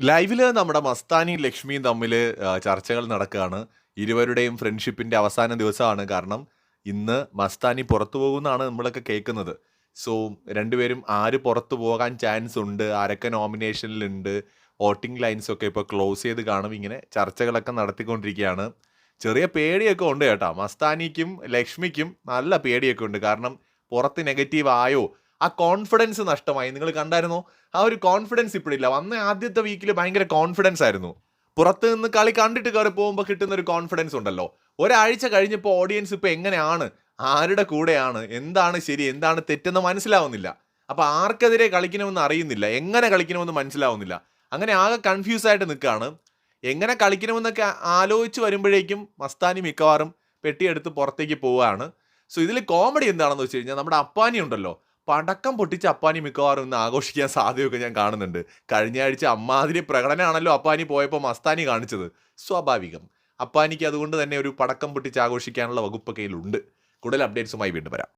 ലൈവിൽ നമ്മുടെ മസ്താനിയും ലക്ഷ്മിയും തമ്മിൽ ചർച്ചകൾ നടക്കുകയാണ്. ഇരുവരുടെയും ഫ്രണ്ട്ഷിപ്പിന്റെ അവസാന ദിവസമാണ്. കാരണം ഇന്ന് മസ്താനി പുറത്തു പോകുമെന്നാണ് നമ്മളൊക്കെ കേൾക്കുന്നത്. സോ രണ്ടുപേരും ആര് പുറത്തു പോകാൻ ചാൻസ് ഉണ്ട് ആരൊക്കെ നോമിനേഷനിലുണ്ട് വോട്ടിംഗ് ലൈൻസ് ഒക്കെ ഇപ്പോൾ ക്ലോസ് ചെയ്ത് കാണും ഇങ്ങനെ ചർച്ചകളൊക്കെ നടത്തിക്കൊണ്ടിരിക്കുകയാണ്. ചെറിയ പേടിയൊക്കെ ഉണ്ട് കേട്ടോ. മസ്താനിക്കും ലക്ഷ്മിക്കും നല്ല പേടിയൊക്കെ ഉണ്ട്. കാരണം പുറത്ത് നെഗറ്റീവ് ആയോ ആ കോൺഫിഡൻസ് നഷ്ടമായി. നിങ്ങൾ കണ്ടായിരുന്നോ? ആ ഒരു കോൺഫിഡൻസ് ഇപ്പോഴില്ല വന്ന ആദ്യത്തെ വീക്കിൽ ഭയങ്കര കോൺഫിഡൻസ് ആയിരുന്നു. പുറത്ത് നിന്ന് കളി കണ്ടിട്ട് കയറി പോകുമ്പോൾ കിട്ടുന്ന ഒരു കോൺഫിഡൻസ് ഉണ്ടല്ലോ. ഒരാഴ്ച കഴിഞ്ഞപ്പോൾ ഓഡിയൻസ് ഇപ്പോൾ എങ്ങനെയാണ്? ആരുടെ കൂടെയാണ്? എന്താണ് ശരി? എന്താണ് തെറ്റെന്ന് മനസ്സിലാവുന്നില്ല. അപ്പോൾ ആർക്കെതിരെ കളിക്കണമെന്ന് അറിയുന്നില്ല. എങ്ങനെ കളിക്കണമെന്ന് മനസ്സിലാവുന്നില്ല. അങ്ങനെ ആകെ കൺഫ്യൂസ് ആയിട്ട് നിൽക്കുകയാണ്. എങ്ങനെ കളിക്കണമെന്നൊക്കെ ആലോചിച്ച് വരുമ്പോഴേക്കും മസ്താനി മിക്കവാറും പെട്ടിയെടുത്ത് പുറത്തേക്ക് പോവുകയാണ്. സോ ഇതിൽ കോമഡി എന്താണെന്ന് വെച്ച് കഴിഞ്ഞാൽ നമ്മുടെ അപ്പാനി ഉണ്ടല്ലോ. പടക്കം പൊട്ടിച്ച് അപ്പാനി മിക്കവാറും ഒന്ന് ആഘോഷിക്കാൻ സാധ്യതയൊക്കെ ഞാൻ കാണുന്നുണ്ട്. കഴിഞ്ഞ ആഴ്ച അമ്മാതിരി പ്രകടനമാണല്ലോ അപ്പാനി പോയപ്പോൾ മസ്താനി കാണിച്ചത്. സ്വാഭാവികം. അപ്പാനിക്ക് അതുകൊണ്ട് തന്നെ ഒരു പടക്കം പൊട്ടിച്ച് ആഘോഷിക്കാനുള്ള വകുപ്പ് കയ്യിലുണ്ട്. കൂടുതൽ അപ്ഡേറ്റ്സുമായി വീണ്ടും വരാം.